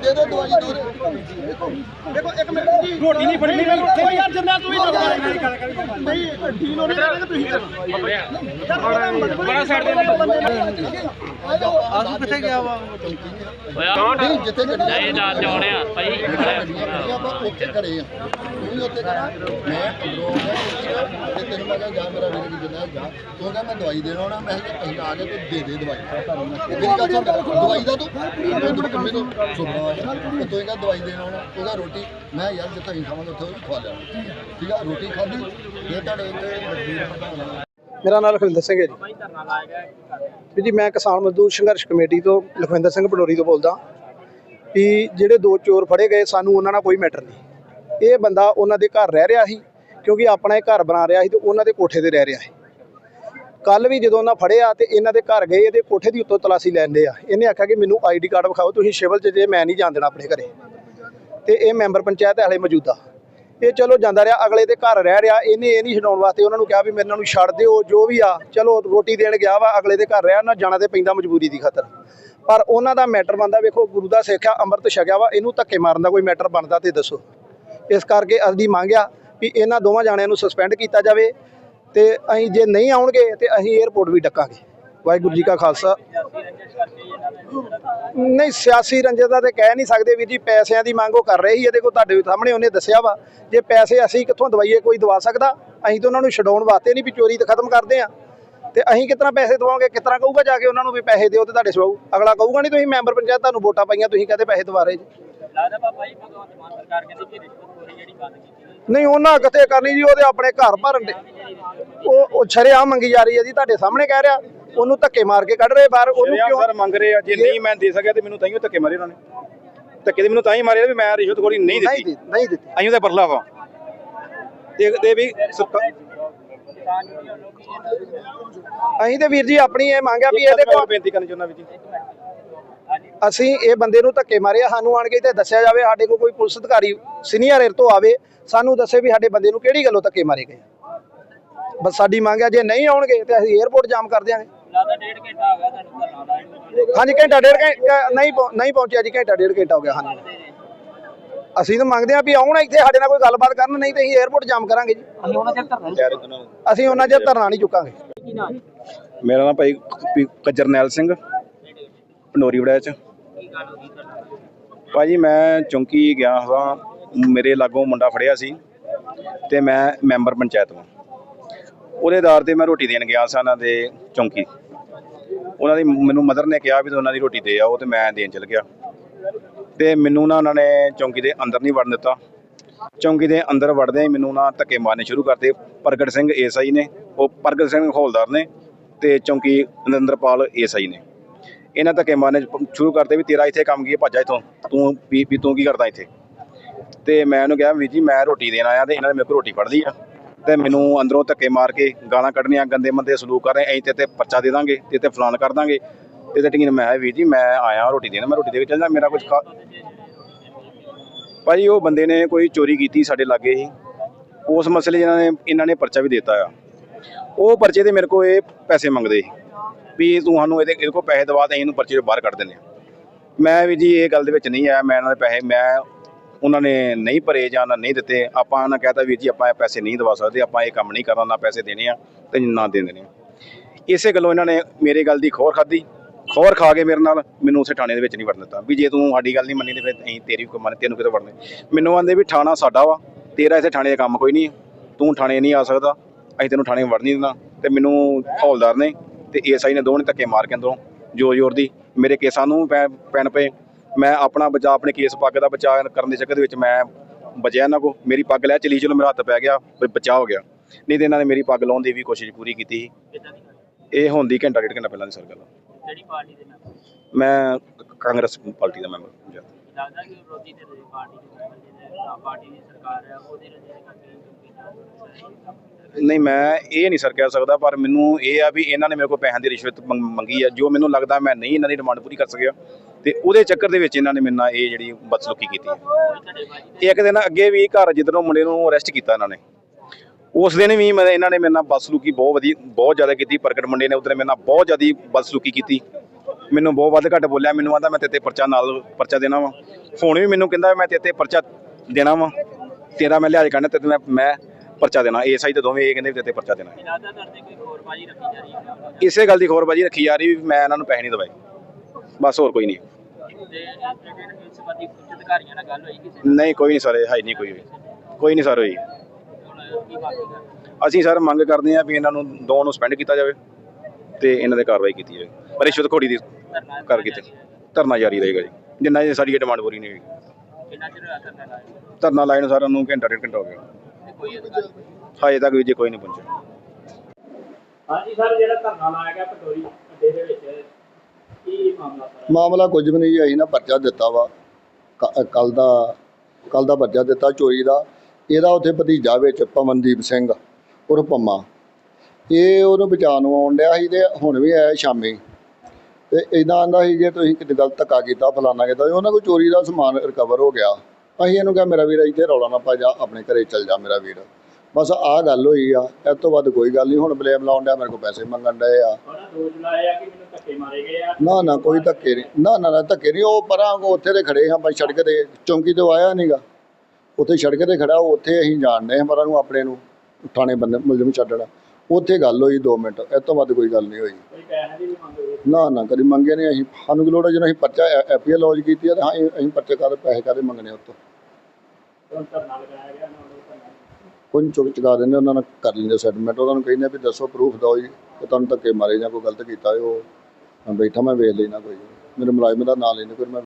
ਦੇ ਦੋ ਦਵਾਈ ਦੋ ਦੇਖੋ ਇੱਕ ਮਿੰਟ। ਜੀ ਰੋਟੀ ਨਹੀਂ ਫੜਨੀ ਓ ਯਾਰ ਜਰਨੈਲ ਤੂੰ ਵੀ ਨਹੀਂ ਢੀਲ ਹੋਣੀ ਤੁਸੀਂ ਬੜਾ ਸਾਈਡ ਦੇ ਆਸੂ ਕਿੱਥੇ ਗਿਆ ਵਾ? ਨਹੀਂ ਜਿੱਥੇ ਗੱਡੀ ਨਹੀਂ ਨਾ ਚਾਉਣਿਆ ਭਾਈ ਆਪਾਂ ਉੱਥੇ ਖੜੇ ਆ। ਤੂੰ ਵੀ ਉੱਥੇ ਖੜਾ। ਮੈਂ ਅੰਦਰੋਂ ਆਇਆ ਤੇ ਤੈਨੂੰ ਮੈਂ ਕਿਹਾ ਜਾ ਮੇਰਾ ਵੀਰ ਜੀ ਜਿੰਨਾ ਜਾ। ਤੂੰ ਕਹਿੰਦਾ ਮੈਂ ਦਵਾਈ ਦੇਣਾ ਹੋਣਾ ਮੈਂ ਕਿਹਾ ਅਸੀਂ ਆ ਗਏ ਤੂੰ ਦੇ ਦੇ ਦਵਾਈ। ਮੇਰੀ ਗੱਲ ਸੁਣ। ਦਵਾਈ ਦਾ ਤੂੰ ਮੈਂ ਤੈਨੂੰ ਕੰਮੇ ਤੋਂ ਸੁਣਨਾ ਵਾ। ਤੇ ਤੂੰ ਕਹਿੰਦਾ ਦਵਾਈ ਦੇਣਾ ਹੋਣਾ ਉਹਦਾ ਰੋਟੀ ਮੈਂ ਯਾਰ ਜਿੱਥੇ ਅਸੀਂ ਖਾਵਾਂਗੇ ਉੱਥੇ ਉਹ ਵੀ ਖਵਾ ਲੈਣਾ ਠੀਕ ਆ ਰੋਟੀ ਖਾਧੀ। ਇਹ ਤੁਹਾਡੇ ਲਖਬੀਰ ਪ੍ਰਧਾਨ ਮੇਰਾ ਨਾਮ ਲਖਵਿੰਦਰ ਸਿੰਘ ਹੈ ਜੀ। ਵੀ ਜੀ ਮੈਂ ਕਿਸਾਨ ਮਜ਼ਦੂਰ ਸੰਘਰਸ਼ ਕਮੇਟੀ ਤੋਂ ਲਖਵਿੰਦਰ ਸਿੰਘ ਪਟੋਰੀ ਤੋਂ ਬੋਲਦਾ ਵੀ ਜਿਹੜੇ ਦੋ ਚੋਰ ਫੜੇ ਗਏ ਸਾਨੂੰ ਉਹਨਾਂ ਨਾਲ ਕੋਈ ਮੈਟਰ ਨਹੀਂ। ਇਹ ਬੰਦਾ ਉਹਨਾਂ ਦੇ ਘਰ ਰਹਿ ਰਿਹਾ ਸੀ ਕਿਉਂਕਿ ਆਪਣਾ ਇਹ ਘਰ ਬਣਾ ਰਿਹਾ ਸੀ ਤੇ ਉਹਨਾਂ ਦੇ ਕੋਠੇ ਤੇ ਰਹਿ ਰਿਹਾ ਸੀ। ਕੱਲ ਵੀ ਜਦੋਂ ਉਹਨਾਂ ਫੜਿਆ ਤੇ ਇਹਨਾਂ ਦੇ ਘਰ ਗਏ ਇਹਦੇ ਕੋਠੇ ਦੀ ਉੱਤੋਂ ਤਲਾਸ਼ੀ ਲੈਂਦੇ ਆ। ਇਹਨੇ ਆਖਿਆ ਕਿ ਮੈਨੂੰ ਆਈਡੀ ਕਾਰਡ ਵਿਖਾਓ ਤੁਸੀਂ ਸਿਵਲ 'ਚ ਜੇ ਮੈਂ ਨਹੀਂ ਜਾਣ ਦੇਣਾ ਆਪਣੇ ਘਰੇ। ਤੇ ਇਹ ਮੈਂਬਰ ਪੰਚਾਇਤ ਹਲੇ ਮੌਜੂਦਾ। ਇਹ ਚਲੋ ਜਾਂਦਾ ਰਿਹਾ, ਅਗਲੇ ਦੇ ਘਰ ਰਹਿ ਰਿਹਾ, ਇਹਨੇ ਇਹ ਨਹੀਂ ਛਡਾਉਣ ਵਾਸਤੇ ਉਹਨਾਂ ਨੂੰ ਕਿਹਾ ਵੀ ਮੇਰੇ ਨਾਲ ਨੂੰ ਛੱਡ ਦਿਓ, ਜੋ ਵੀ ਆ, ਚਲੋ ਰੋਟੀ ਦੇਣ ਗਿਆ ਵਾ, ਅਗਲੇ ਦੇ ਘਰ ਰਿਹਾ ਨਾ ਜਾਣਾ ਤੇ ਪੈਂਦਾ ਮਜਬੂਰੀ ਦੀ ਖਾਤਰ। ਪਰ ਉਹਨਾਂ ਦਾ ਮੈਟਰ ਬਣਦਾ, ਵੇਖੋ, ਗੁਰੂ ਦਾ ਸਿੱਖਿਆ ਅੰਮ੍ਰਿਤ ਛਕਿਆ ਵਾ, ਇਹਨੂੰ ਧੱਕੇ ਮਾਰਨ ਦਾ ਕੋਈ ਮੈਟਰ ਬਣਦਾ ਤੇ ਦੱਸੋ। ਇਸ ਕਰਕੇ ਅਸਦੀ ਮੰਗਿਆ ਵੀ ਇਹਨਾਂ ਦੋਵਾਂ ਜਾਣਿਆਂ ਨੂੰ ਸਸਪੈਂਡ ਕੀਤਾ ਜਾਵੇ ਤੇ ਅਸੀਂ ਜੇ ਨਹੀਂ ਆਉਣਗੇ ਤੇ ਅਸੀਂ 에어ਪੋਰਟ ਵੀ ਡੱਕਾਂਗੇ। ਵਾਹਿਗੁਰੂ ਜੀ ਕਾ ਖਾਲਸਾ। ਨਹੀਂ ਸਿਆਸੀ ਰੰਜਤਾ ਤੇ ਕਹਿ ਨਹੀਂ ਸਕਦੇ ਵੀਰ ਜੀ ਪੈਸਿਆਂ ਦੀ ਮੰਗ ਉਹ ਕਰ ਰਹੇ ਸੀ। ਇਹਦੇ ਕੋਲ ਤੁਹਾਡੇ ਸਾਹਮਣੇ ਉਹਨੇ ਦੱਸਿਆ ਵਾ ਜੇ ਪੈਸੇ ਅਸੀਂ ਕਿੱਥੋਂ ਦਵਾਈਏ ਕੋਈ ਦਵਾ ਸਕਦਾ? ਅਸੀਂ ਤਾਂ ਉਹਨਾਂ ਨੂੰ ਛਡਾਉਣ ਵਾਸਤੇ ਨਹੀਂ ਵੀ ਚੋਰੀ ਤੇ ਖਤਮ ਕਰਦੇ ਆ ਤੇ ਅਸੀਂ ਕਿਤਨਾ ਪੈਸੇ ਦਵਾਂਗੇ ਕਿਤਨਾ ਕਹੂਗਾ ਜਾ ਕੇ ਉਹਨਾਂ ਨੂੰ ਵੀ ਪੈਸੇ ਦਿਓ ਤੇ ਤੁਹਾਡੇ ਸਵਾਊ ਅਗਲਾ ਕਹੂਗਾ ਨਹੀਂ ਤੁਸੀਂ ਮੈਂਬਰ ਪੰਚਾਇਤ ਤੁਹਾਨੂੰ ਵੋਟਾਂ ਪਾਈਆਂ ਤੁਸੀਂ ਕਹਦੇ ਪੈਸੇ ਦਵਾ ਰਹੇ ਜੀ। ਲੱਗਦਾ ਬਾਬਾ ਜੀ ਭਗਵੰਤ ਮਾਨ ਸਰਕਾਰ ਕਹਿੰਦੀ ਕਿ ਰਿਸ਼ਵਤਖੋਰੀ ਜਿਹੜੀ ਬੰਦ ਕੀਤੀ ਗਈ ਨਹੀਂ ਉਹਨਾਂ ਕਿੱਥੇ ਕਰਨੀ ਜੀ ਉਹਦੇ ਆਪਣੇ ਘਰ ਭਰਨ ਦੇ। ਉਹ ਉਹ ਛਰਿਆ ਮੰਗੀ ਜਾ ਰਹੀ ਹੈ ਜੀ ਤੁਹਾਡੇ ਸਾਹਮਣੇ ਕਹਿ ਰਿਹਾ। ਉਹਨੂੰ ਧੱਕੇ ਮਾਰ ਕੇ ਕੱਢ ਰਹੇ ਬਾਹਰ ਉਹਨੂੰ ਕਿਉਂ ਸਰ ਮੰਗ ਰਹੇ ਆ ਜੇ ਨਹੀਂ ਮੈਂ ਦੇ ਸਕਿਆ ਤੇ ਮੈਨੂੰ ਤਾਈਓ ਧੱਕੇ ਮਾਰੇ ਉਹਨਾਂ ਨੇ। ਧੱਕੇ ਦੇ ਮੈਨੂੰ ਤਾਂ ਹੀ ਮਾਰੇ ਵੀ ਮੈਂ ਰਿਸ਼ਵਤਖੋਰੀ ਨਹੀਂ ਨਹੀਂ ਦਿੱਤੀ। ਨਹੀਂ ਦਿੱਤੀ। ਅਸੀਂ ਉਹਦਾ ਪਰਲਾ ਵਾ। ਤੇ ਤੇ ਵੀ ਅਸੀਂ ਤੇ ਵੀਰ ਜੀ ਆਪਣੀ ਇਹ ਮੰਗਿਆ ਵੀ ਇਹਦੇ ਕੋਲ ਬੇਨਤੀ ਕਰਨੀ ਚਾਹੁੰਦਾ ਵੀ ਜੀ। ਅਸੀਂ ਇਹ ਬੰਦੇ ਨੂੰ ਧੱਕੇ ਮਾਰੇ ਆ ਸਾਨੂੰ ਆਣ ਕੇ ਤੇ ਦੱਸਿਆ ਜਾਵੇ ਸਾਡੇ ਕੋਲ ਕੋਈ ਪੁਲਿਸ ਅਧਿਕਾਰੀ ਸੀਨੀਅਰ ਏਰ ਤੋਂ ਆਵੇ ਸਾਨੂੰ ਦੱਸੇ ਵੀ ਸਾਡੇ ਬੰਦੇ ਨੂੰ ਕਿਹੜੀ ਗੱਲੋਂ ਧੱਕੇ ਮਾਰੇ ਗਏ ਬਸ ਸਾਡੀ ਮੰਗ ਹੈ ਜੇ ਨਹੀਂ ਆਉਣਗੇ ਤੇ ਅਸੀਂ 에어ਪੋਰਟ ਜਾਮ ਕਰ ਦਿਆਂਗੇ। ਲੱਗਦਾ ਡੇਢ ਘੰਟਾ ਹੋ ਗਿਆ ਤੁਹਾਨੂੰ ਧਰਨਾ ਲਾਇਆ ਨੂੰ। ਹਾਂਜੀ ਘੰਟਾ ਡੇਢ ਘੰਟਾ ਨਹੀਂ ਪਹੁੰ- ਨਹੀਂ ਪਹੁੰਚਿਆ ਜੀ ਘੰਟਾ ਡੇਢ ਘੰਟਾ ਹੋ ਗਿਆ ਹਾਂਜੀ। ਅਸੀਂ ਤਾਂ ਮੰਗਦੇ ਆ ਵੀ ਆਉਣ ਇੱਥੇ ਸਾਡੇ ਨਾਲ ਕੋਈ ਗੱਲਬਾਤ ਕਰਨ ਨਹੀਂ ਤੇ ਅਸੀਂ 에어ਪੋਰਟ ਜਾਮ ਕਰਾਂਗੇ ਜੀ। ਅਸੀਂ ਉਹਨਾਂ ਚਿਰ ਧਰਨਾ ਨਹੀਂ ਚੁੱਕਾਂਗੇ। ਮੇਰਾ ਨਾਮ ਭਾਈ ਪੀ- ਜਰਨੈਲ ਸਿੰਘ ਪੰਡੋਰੀ ਵੜਾ ਚ। ਭਾਜੀ ਮੈਂ ਚੌਂਕੀ ਗਿਆ ਹਾਂ ਮੇਰੇ ਲਾਗੋਂ ਮੁੰਡਾ ਫੜਿਆ ਸੀ ਤੇ ਮੈਂ ਮੈਂਬਰ ਪੰਚਾਇਤ ਹਾਂ ਉਹਦੇ ਆਧਾਰ ਤੇ ਮੈਂ ਰੋਟੀ ਦੇਣ ਗਿਆ ਸਾਂ ਉਹਨਾਂ ਦੇ ਚੌਂਕੀ। ਉਹਨਾਂ ਦੀ ਮੈਨੂੰ ਮਦਰ ਨੇ ਕਿਹਾ ਵੀ ਤੂੰ ਉਹਨਾਂ ਦੀ ਰੋਟੀ ਦੇ ਆਓ ਤੇ ਮੈਂ ਦੇਣ ਚਲ ਗਿਆ। ਤੇ ਮੈਨੂੰ ਨਾ ਉਹਨਾਂ ਨੇ ਚੌਂਕੀ ਦੇ ਅੰਦਰ ਨਹੀਂ ਵੜਨ ਦਿੱਤਾ। ਚੌਂਕੀ ਦੇ ਅੰਦਰ ਵੜਦੇ ਹੀ ਮੈਨੂੰ ਨਾ ਧੱਕੇ ਮਾਰਨੇ ਸ਼ੁਰੂ ਕਰਤੇ ਪ੍ਰਗਟ ਸਿੰਘ ਏਐਸਆਈ ਨੇ, ਉਹ ਪ੍ਰਗਟ ਸਿੰਘ ਹੌਲਦਾਰ ਨੇ ਤੇ ਚੌਂਕੀ ਨਰਿੰਦਰਪਾਲ ਏਐਸਆਈ ਨੇ। ਇਹਨਾਂ ਧੱਕੇ ਮਾਰਨੇ ਸ਼ੁਰੂ ਕਰਤੇ ਵੀ ਤੇਰਾ ਇੱਥੇ ਕੰਮ ਕੀ ਹੈ, ਭੱਜਾ ਇੱਥੋਂ। ਤੂੰ ਵੀ ਤੂੰ ਕੀ ਕਰਦਾ ਇੱਥੇ? ਤੇ ਮੈਂ ਉਹਨੂੰ ਕਿਹਾ ਵੀਰ ਜੀ ਮੈਂ ਰੋਟੀ ਦੇਣ ਆਇਆ ਤੇ ਇਹਨਾਂ ਨੇ ਮੇਰੇ ਕੋਲ ਰੋਟੀ ਫੜ ਲਈ ਆ। ਤੇ ਮੈਨੂੰ ਅੰਦਰੋਂ ਧੱਕੇ ਮਾਰ ਕੇ ਗਾਲਾਂ ਕੱਢਣੀਆਂ ਗੰਦੇ ਮੰਦੇ ਸਲੂਕ ਕਰ ਰਹੇ ਐਂ ਤੇ ਤੇ ਪਰਚਾ ਦੇ ਦਾਂਗੇ ਤੇ ਤੇ ਫਲਾਨ ਕਰ ਦਾਂਗੇ। ਤੇ ਤੇ ਟਿੰਗਨ ਮੈਂ ਕਿਹਾ, ਵੀਰ ਜੀ ਮੈਂ ਆਇਆ ਰੋਟੀ ਦੇਣ ਮੈਂ ਰੋਟੀ ਦੇ ਕੇ ਚੱਲ ਜਾ ਮੇਰਾ ਕੁਝ ਖਾ ਭਾਜੀ ਉਹ ਬੰਦੇ ਨੇ ਕੋਈ ਚੋਰੀ ਕੀਤੀ ਸਾਡੇ ਲਾਗੇ ਹੀ। ਉਸ ਮਸਲੇ 'ਚ ਇਹਨਾਂ ਨੇ ਇਹਨਾਂ ਨੇ ਪਰਚਾ ਵੀ ਦਿੱਤਾ ਆ। ਉਹ ਪਰਚੇ ਤੇ ਮੇਰੇ ਕੋਲ ਇਹ ਪੈਸੇ ਮੰਗਦੇ ਸੀ ਵੀ ਤੂੰ ਸਾਨੂੰ ਇਹਦੇ ਇਹਦੇ ਕੋਲ ਪੈਸੇ ਦਵਾ ਤੇ ਅਸੀਂ ਇਹਨੂੰ ਪਰਚੇ ਤੋਂ ਬਾਹਰ ਕੱਢ ਦਿੰਦੇ ਆ ਮੈਂ ਵੀ ਜੀ ਇਹ ਗੱਲ ਦੇ ਵਿੱਚ ਨਹੀਂ ਆਇਆ ਮੈਂ ਇਹਨਾਂ ਦੇ ਪੈਸੇ ਮੈਂ ਉਹਨਾਂ ਨੇ ਨਹੀਂ ਭਰੇ ਜਾਂ ਨਾ ਨਹੀਂ ਦਿੱਤੇ, ਆਪਾਂ ਉਹਨਾਂ ਕਹਤਾ ਵੀਰ ਜੀ ਆਪਾਂ ਇਹ ਪੈਸੇ ਨਹੀਂ ਦਵਾ ਸਕਦੇ, ਆਪਾਂ ਇਹ ਕੰਮ ਨਹੀਂ ਕਰਨਾ, ਨਾ ਪੈਸੇ ਦੇਣੇ ਆ ਤੇ ਨਾ ਦੇ ਦੇਣੇ ਆ। ਇਸੇ ਗੱਲੋਂ ਇਹਨਾਂ ਨੇ ਮੇਰੇ ਗੱਲ ਦੀ ਖੋਰ ਖਾਦੀ ਖੋਰ ਖਾ ਕੇ ਮੇਰੇ ਨਾਲ ਮੈਨੂੰ ਉਸੇ ਥਾਣੇ ਦੇ ਵਿੱਚ ਨਹੀਂ ਵੜਨ ਦਿੱਤਾ। ਵੀ ਜੇ ਤੂੰ ਸਾਡੀ ਗੱਲ ਨਹੀਂ ਮੰਨੀ ਤੇ ਫਿਰ ਅਸੀਂ ਤੇਰੀ ਵੀ ਮੰਨ, ਤੈਨੂੰ ਕਿਤੇ ਵੜਨੇ? ਮੈਨੂੰ ਆਂਦੇ ਵੀ ਥਾਣਾ ਸਾਡਾ ਵਾ, ਤੇਰਾ ਇਸੇ ਥਾਣੇ ਦਾ ਕੰਮ ਕੋਈ ਨਹੀਂ ਹੈ। ਤੂੰ ਥਾਣੇ ਨਹੀਂ ਆ ਸਕਦਾ, ਅਸੀਂ ਤੈਨੂੰ ਥਾਣੇ ਵੜ ਨਹੀਂ ਦੇਣਾ। ਤੇ ਮੈਨੂੰ ਹੌਲਦਾਰ ਨੇ ਤੇ ਏਐਸਆਈ ਨੇ ਦੋਵਾਂ ਧੱਕੇ ਮਾਰ ਕੇ ਅੰਦਰੋਂ ਜ਼ੋਰ ਜ਼ੋਰ ਦੀ ਮੇਰੇ ਕੇਸਾਂ ਨੂੰ ਪੈ- ਪੈਣ ਪਏ। ਮੈਂ ਆਪਣਾ ਬਚਾਅ ਆਪਣੇ ਕੇਸ ਪੱਗ ਦਾ ਬਚਾਅ ਕਰਨ ਦੇ ਚੱਕਰ ਦੇ ਵਿੱਚ ਮੈਂ ਬਚਿਆ ਇਹਨਾਂ ਕੋ ਮੇਰੀ ਪੱਗ ਲੈ ਚਲੀ ਚਲੋ ਮੇਰਾ ਹੱਥ ਪੈ ਗਿਆ ਫਿਰ ਬਚਾਅ ਹੋ ਗਿਆ। ਨਹੀਂ ਤੇ ਇਹਨਾਂ ਨੇ ਮੇਰੀ ਪੱਗ ਲਾਉਣ ਦੀ ਵੀ ਕੋਸ਼ਿਸ਼ ਪੂਰੀ ਕੀਤੀ ਸੀ? ਇਹ ਹੁੰਦੀ ਘੰਟਾ ਡੇਢ ਘੰਟਾ ਪਹਿਲਾਂ ਦੀ ਸਰ ਗੱਲ ਕਿਹੜੀ ਪਾਰਟੀ ਦੇ ਨਾਲ ਮੈਂ ਕਾਂਗਰਸ ਪਾਰਟੀ ਦਾ ਮੈਂਬਰ ਪੰਜਾਬ ਲੱਗਦਾ ਕਿ ਵਿਰੋਧੀ ਦੀ ਪਾਰਟੀ ਦੇ ਨਾਲ ਜਿਹੜੇ ਪਾਰਟੀ ਦੀ ਸਰਕਾਰ ਹੈ ਉਹਦੇ ਜਿਹੜੇ ਕਰਕੇ ਨਹੀਂ, ਮੈਂ ਇਹ ਨਹੀਂ ਸਰ ਕਹਿ ਸਕਦਾ, ਪਰ ਮੈਨੂੰ ਇਹ ਆ ਵੀ ਇਹਨਾਂ ਨੇ ਮੇਰੇ ਕੋਲ ਪੈਸਿਆਂ ਦੀ ਰਿਸ਼ਵਤ ਮੰਗ- ਮੰਗੀ ਆ। ਜੋ ਮੈਨੂੰ ਲੱਗਦਾ ਮੈਂ ਨਹੀਂ ਇਹਨਾਂ ਦੀ ਡਿਮਾਂਡ ਪੂਰੀ ਕਰ ਸਕਿਆ, ਤੇ ਉਹਦੇ ਚੱਕਰ ਦੇ ਵਿੱਚ ਇਹਨਾਂ ਨੇ ਮੇਰੇ ਨਾਲ ਇਹ ਜਿਹੜੀ ਬਦਸਲੂਕੀ ਕੀਤੀ ਹੈ ਇੱਕ ਦਿਨ ਅੱਗੇ ਵੀ ਘਰ ਜਿੱਦਣੋਂ ਮੁੰਡੇ ਨੂੰ ਅਰੈਸਟ ਕੀਤਾ ਇਹਨਾਂ ਨੇ। ਉਸ ਦਿਨ ਵੀ ਮੈਂ, ਇਹਨਾਂ ਨੇ ਮੇਰੇ ਨਾਲ ਬਦਸਲੂਕੀ ਬਹੁਤ ਵਧੀ, ਬਹੁਤ ਜ਼ਿਆਦਾ ਕੀਤੀ। ਪ੍ਰਗਟ ਮੁੰਡੇ ਨੇ ਉਧਰ ਮੇਰੇ ਨਾਲ ਬਹੁਤ ਜ਼ਿਆਦਾ ਬਦਸਲੂਕੀ ਕੀਤੀ। ਮੈਨੂੰ ਬਹੁਤ ਵੱਧ ਘੱਟ ਬੋਲਿਆ, ਮੈਨੂੰ ਆਂਦਾ ਮੈਂ ਤੇਤੇ ਪਰਚਾ ਨਾਲ ਪਰਚਾ ਦੇਣਾ ਵਾ। ਹੁਣ ਵੀ ਮੈਨੂੰ ਕਹਿੰਦਾ ਮੈਂ ਤੇਤੇ ਪਰਚਾ ਦੇਣਾ ਵਾ। ਤੇਰਾ ਮੈਂ ਲਿਹਾਜ਼ ਕਰਨਾ ਤੇ ਮੈਂ ਮੈਂ ਪਰਚਾ ਦੇਣਾ ਇਹ ਤੇ ਦੋਵੇਂ ਇਹ ਕਹਿੰਦੇ ਵੀ ਤੇਤੇ ਪਰਚਾ ਦੇਣਾ। ਇਰਾਦਾ ਕਰਦੇ ਕੋਈ ਖੋਰਬਾਜੀ ਰੱਖੀ ਜਾ ਰਹੀ ਹੈ ਇਸੇ ਗੱਲ ਦੀ ਖਬਰਬਾਜੀ ਰੱਖੀ ਜਾ ਰਹੀ ਵੀ ਮੈਂ ਇਹਨਾਂ ਨੂੰ ਪੈਸੇ ਨਹੀਂ ਦਵਾਏ। ਬਸ ਹੋਰ ਕੋਈ ਨਹੀਂ। ਤੇ ਜਿਹੜੇ ਇਸ ਉੱਚ ਅਧਿਕਾਰੀਆਂ ਨਾਲ ਗੱਲ ਹੋਈ ਕਿਸੇ ਨਹੀਂ, ਕੋਈ ਨਹੀਂ ਸਰ ਹੈ ਨਹੀਂ ਕੋਈ ਵੀ। ਕੋਈ ਨਹੀਂ ਸਰ, ਹੋਈ। ਹੁਣ ਕੀ ਬਾਕੀ ਕਰ ਅਸੀਂ ਸਰ ਮੰਗ ਕਰਦੇ ਹਾਂ ਵੀ ਇਹਨਾਂ ਨੂੰ ਦੋ ਨੂੰ ਸਪੈਂਡ ਕੀਤਾ ਜਾਵੇ ਤੇ ਇਹਨਾਂ ਤੇ ਕਾਰਵਾਈ ਕੀਤੀ ਜਾਵੇ। ਪਰ ਰਿਸ਼ਵਤਖੋਰੀ ਦੀ ਧਰਨਾ ਕਰ ਕੀਤੀ। ਧਰਨਾ ਜਾਰੀ ਰਹੇਗਾ ਜੀ। ਜਿੰਨਾ ਚਿਰ ਸਾਡੀ ਇਹ ਡਿਮਾਂਡ ਪੂਰੀ ਨਹੀਂ ਹੋਈ। ਕਿੰਨਾ ਚਿਰ ਧਰਨਾ ਲਾਇਆ ਧਰਨਾ ਲਾਈਨ ਸਾਰਿਆਂ ਨੂੰ ਘੰਟਾ ਡੇਢ ਘੰਟਾ ਹੋ ਗਿਆ। ਕੋਈ ਅਧਿਕਾਰੀ ਹਜੇ ਤੱਕ ਵੀ ਜੇ ਕੋਈ ਨਹੀਂ ਪਹੁੰਚਿਆ। ਹਾਂਜੀ ਸਰ ਜਿਹੜਾ ਧਰਨਾ ਲਾਇਆ ਗਿਆ ਪਟੋਰੀ ਅੱਡੇ ਦੇ ਵਿੱਚ ਕੀ ਮਾਮਲਾ ਸਰ? ਮਾਮਲਾ ਕੁਝ ਵੀ ਨਹੀਂ ਜੀ, ਅਸੀਂ ਨਾ ਪਰਚਾ ਦਿੱਤਾ ਵਾ। ਕੱਲ ਦਾ ਕੱਲ ਦਾ ਪਰਚਾ ਦਿੱਤਾ ਚੋਰੀ ਦਾ। ਇਹਦਾ ਉੱਥੇ ਭਤੀਜਾ ਵਿੱਚ ਪਵਨਦੀਪ ਸਿੰਘ ਉਰ ਪੰਮਾ। ਇਹ ਉਹਨੂੰ ਬਚਾਉਣ ਨੂੰ ਆਉਣ ਡਿਆ ਸੀ ਤੇ ਹੁਣ ਵੀ ਆਇਆ ਸ਼ਾਮੀ। ਤੇ ਇਦਾਂ ਆਂਦਾ ਸੀ ਜੇ ਤੁਸੀਂ ਕਿਤੇ ਗਲਤ ਧੱਕਾ ਕੀਤਾ ਫਲਾਨਾ ਕੀਤਾ ਉਹਨਾਂ ਕੋਲ ਚੋਰੀ ਦਾ ਸਮਾਨ ਰਿਕਵਰ ਹੋ ਗਿਆ। ਅਸੀਂ ਇਹਨੂੰ ਕਿਹਾ ਮੇਰਾ ਵੀਰ ਇੱਥੇ ਰੌਲਾ ਨਾ ਪਾ ਜਾ ਆਪਣੇ ਘਰੇ ਚੱਲ ਜਾ ਮੇਰਾ ਵੀਰ। ਬਸ ਆਹ ਗੱਲ ਹੋਈ ਆ ਇਸ ਤੋਂ ਵੱਧ ਕੋਈ ਗੱਲ ਨਹੀਂ ਹੁਣ ਬਲੇਮ ਲਾਉਣ ਡਿਆ ਮੇਰੇ ਕੋਲ ਪੈਸੇ ਮੰਗਣ ਡਏ ਆ। ਆ? ਨਾ ਨਾ ਕੋਈ ਧੱਕੇ ਨਹੀਂ ਨਾ ਨਾ ਨਾ ਧੱਕੇ ਨਹੀਂ ਉਹ ਪਰਾਂ ਕੋ ਉੱਥੇ ਤੇ ਖੜੇ ਹਾਂ ਬਾਈ ਸੜਕ ਤੇ ਚੌਂਕੀ ਤੋਂ ਆਇਆ ਨਹੀਂਗਾ ਉੱਥੇ ਸੜਕ ਤੇ ਖੜਾ ਉਹ ਉੱਥੇ ਅਸੀਂ ਜਾਣਦੇ ਹਾਂ ਪਰਾਂ ਨੂੰ ਆਪਣੇ ਨੂੰ ਥਾਣੇ ਬੰਦੇ ਮੁਲਜ਼ਮ ਛੱਡਣਾ। ਉੱਥੇ ਗੱਲ ਹੋਈ 2 ਮਿੰਟ ਇਸ ਤੋਂ ਵੱਧ ਕੋਈ ਗੱਲ ਨਹੀਂ ਹੋਈ। ਦੀ ਨਾ ਨਾ ਕਦੀ ਮੰਗੇ ਨਹੀਂ ਅਸੀਂ ਸਾਨੂੰ ਕੀ ਲੋੜ ਹੈ ਜਦੋਂ ਅਸੀਂ ਪਰਚਾ ਐਫਆਈਆਰ ਲੌਜ ਕੀਤੀ ਹੈ ਤਾਂ ਅਸੀਂ ਪਰਚੇ ਕਾਦੇ ਪੈਸੇ ਕਾਦੇ ਮੰਗਣੇ ਉੱਤੋਂ? ਹੁਣ ਧਰਨਾ ਲਗਾਇਆ ਗਿਆ ਨਾ ਉਹਨੂੰ ਧਰਨਾ ਕੋਈ ਚੁੱਕ ਚੁਕਾ ਦਿੰਦੇ, ਉਹਨਾਂ ਨਾਲ ਕਰ ਲੈਂਦੇ ਸੈਟਲਮੈਂਟ ਉਹਨਾਂ ਨੂੰ ਕਹਿੰਦੇ ਵੀ ਦੱਸੋ ਪ੍ਰੂਫ ਦਿਓ ਜੀ, ਕਿ ਤੁਹਾਨੂੰ ਧੱਕੇ ਮਾਰੇ ਜਾਂ ਕੋਈ ਗਲਤ ਕੀਤਾ ਹੋਏ ਉਹ। ਮੈਂ ਬੈਠਾ, ਮੈਂ ਵੇਖ ਲੈਣਾ ਕੋਈ। ਮੇਰੇ ਮੁਲਾਜ਼ਮ ਦਾ ਨਾਂ ਲੈਣੇ ਕੋਈ ਮੈਂ